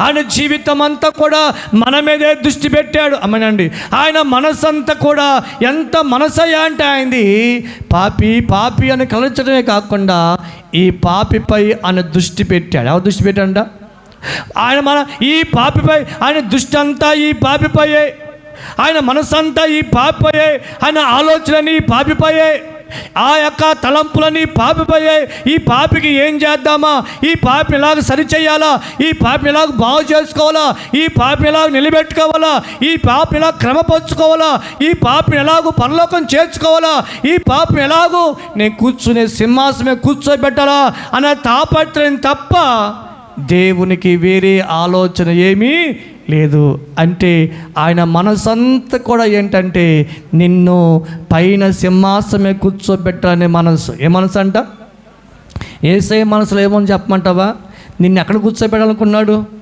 ఆయన జీవితం అంతా కూడా మన మీదే దృష్టి పెట్టాడు. అమ్మనండి. ఆయన మనసంతా కూడా ఎంత మనసయ్యా అంటే ఆయనది పాపి పాపి అని కలచడమే కాకుండా ఈ పాపిపై ఆయన దృష్టి పెట్టాడు. ఎవరు దృష్టి పెట్టాడ ఆయన మన ఈ పాపిపై ఆయన దృష్టి అంతా ఈ పాపిపయ్యే ఆయన మనసంతా ఈ పాపిపోయే. ఆయన ఆలోచనని ఈ పాపిపోయే. ఆ యొక్క తలంపులని పాపిపోయాయి ఈ పాపికి ఏం చేద్దామా? ఈ పాపి ఎలాగ సరిచేయాలా? ఈ పాపి ఎలాగ బాగు చేసుకోవాలా? ఈ పాపి ఎలాగ నిలబెట్టుకోవాలా? ఈ పాపి ఎలా క్రమపరుచుకోవాలా? ఈ పాపిని ఎలాగో పరలోకం చేర్చుకోవాలా? ఈ పాపం ఎలాగో నేను కూర్చునే సింహాసమే కూర్చోబెట్టాలా? అనే తాపత్రయం తప్ప దేవునికి వేరే ఆలోచన ఏమీ లేదు. అంటే ఆయన మనసంతా కూడా ఏంటంటే నిన్ను పైన సింహాసమే కూర్చోబెట్టాలనే మనసు. ఏ మనసు అంట ఏసే మనసులో ఏమని చెప్పమంటావా? నిన్ను ఎక్కడ కూర్చోబెట్టాలనుకున్నాడు?